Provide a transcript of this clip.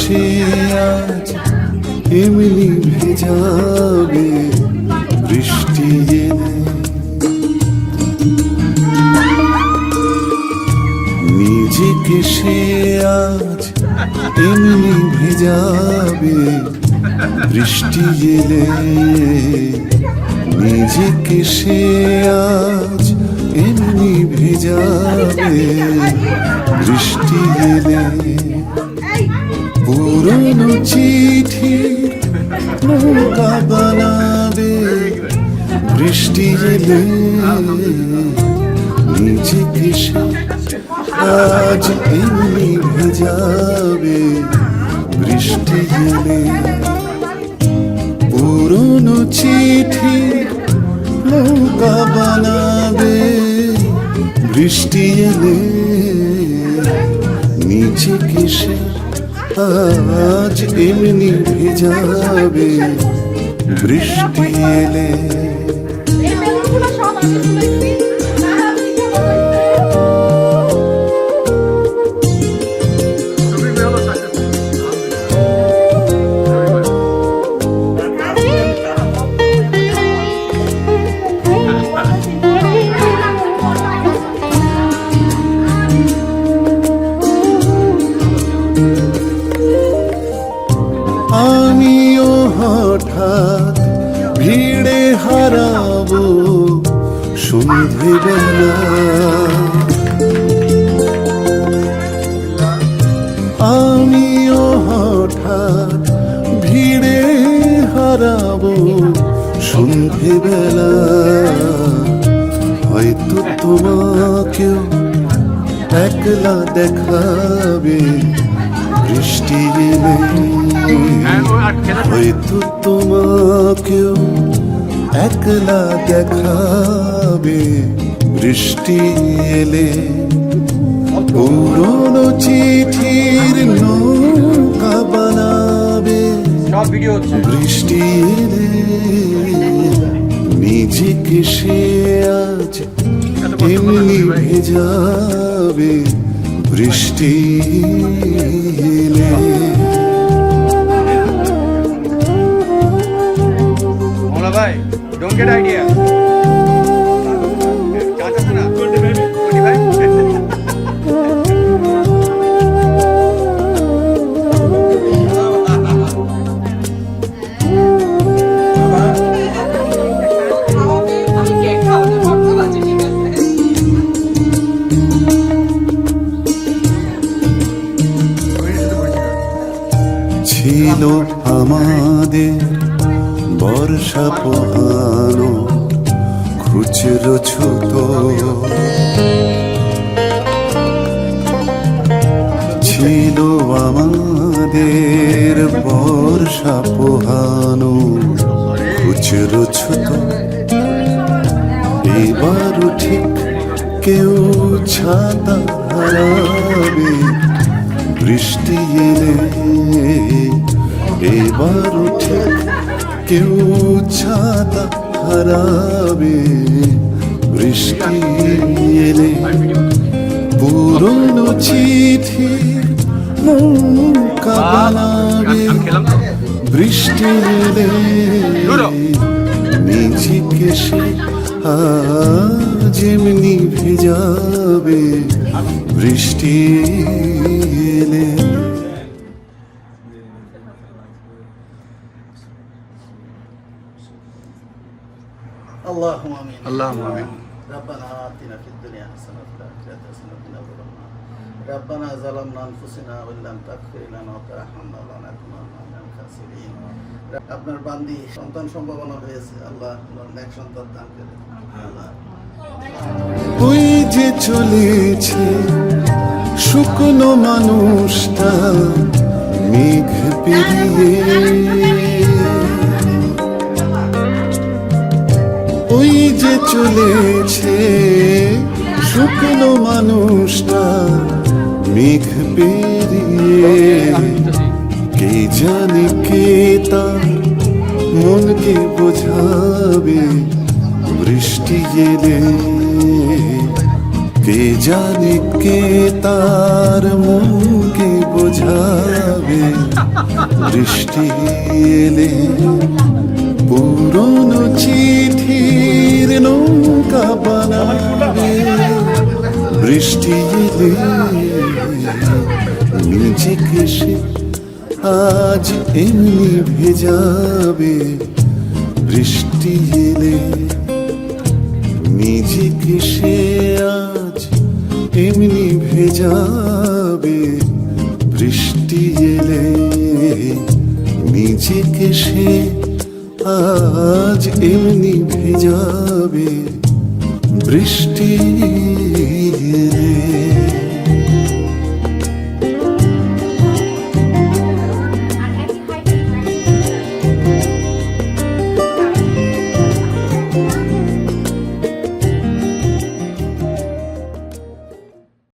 সে আজ এমনি ভেজাবে বৃষ্টি এলে নিজেকে সে আজ এমনি ভেজাবে বৃষ্টি এলে? নিজেকে সে আজ এমনি ভেজাবে বৃষ্টি এলে? চিঠি নৌকা বানাবে, বৃষ্টি এলে নিজেকে সে আজ এমনি ভেজাবে, বৃষ্টি এলে পুরনো চিঠি নৌকা বানাবে, বৃষ্টি এলে নিজেকে সে আজ এমনি ভেজাবে বৃষ্টি এলে সন্ধেবেলা আমিও হঠাৎ ভিড়ে হারাবো সন্ধেবেলা হয়তো তোমাকেও একলা দেখাবে বৃষ্টি এলে। হয়তো তোমাকেও একলা দেখাবে বৃষ্টি এলে। পুরনো চিঠির নৌকা বানাবে। বৃষ্টি এলে নিজেকে সে আজ এমনি ভেজাবে। বৃষ্টি এলে ঠিক আছে ছিল আমাদের বর্ষা পোহানো খুচরো ছোট ছিল আমাদের বর্ষা পোহানো খুচরো ছোট এবারও ঠিক কেউ ছাতা হারাবে, বৃষ্টি এলে এবারও কেউ ছাতা হারাবে বৃষ্টি এলে পুরনো চিঠি নৌকা বানাবে বৃষ্টি এলে। নিজেকে সে এমনি ভেজাবে বৃষ্টি এলে اللهم امين اللهم آمين. ربنا اتنا في الدنيا حسنه وفي الاخره حسنه وقنا عذاب النار ربنا ظلمنا انفسنا وان لم تغفر لنا وترحمنا لنكونن من الخاسرين আপনার বান্দি সন্তান সম্ভাবনা হয়েছে আল্লাহ আপনার নেক সন্তান দান করে আল্লাহ ওই যে চলেছে শুকনো মানুষটা মেঘ পেরিয়ে চলেছে। শুকনো মানুষটা মেঘ পেরিয়ে। কে জানে কে তার মনকে বোঝাবে। বৃষ্টি এলে কে জানে কে তার মনকে বোঝাবে। বৃষ্টি এলে পুরনো চিঠির নৌকা বানাবে। বৃষ্টি এলে নিজেকে সে আজ এমনি ভেজাবে। বৃষ্টি এলে নিজেকে সে আজ এমনি ভেজাবে। বৃষ্টি এলে নিজেকে সে আজ এমনি ভেজাবে বৃষ্টি